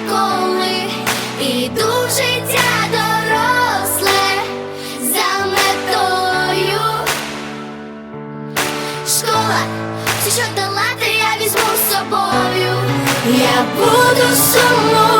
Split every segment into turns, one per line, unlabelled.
ніколи. Іду життя доросле за метою. Школа, все, що дала, я візьму з собою. Я буду сумувати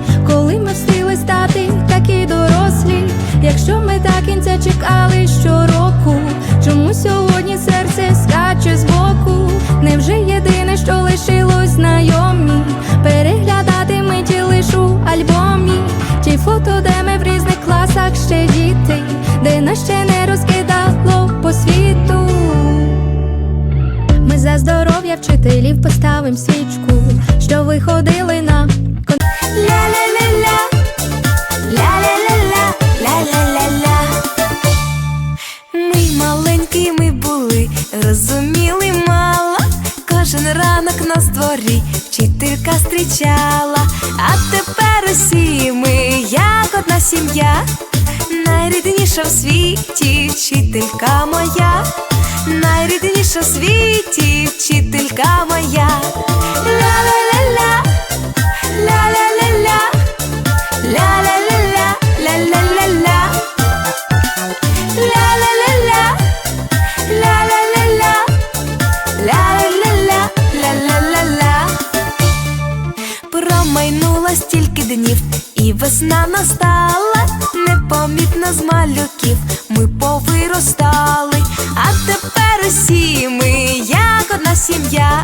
стати такі дорослі, якщо ми до кінця чекали щороку, чому сьогодні серце скаче збоку? Невже єдине, що лишилось знайомі? Переглядати миті лиш у альбомі, ті фото, де ми в різних класах ще діти, де нас ще не розкидало по світу. Ми за здоров'я вчителів поставим свічку, що виходили на
ранок на дворі вчителька зустрічала. А тепер усі ми, як одна сім'я, найрідніша в світі вчителька моя, найрідніша в світі вчителька моя. Промайнуло стільки днів, і весна настала, непомітно з малюків ми повиростали, а тепер усі ми, як одна сім'я.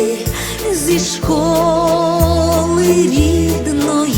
зі школи рідної.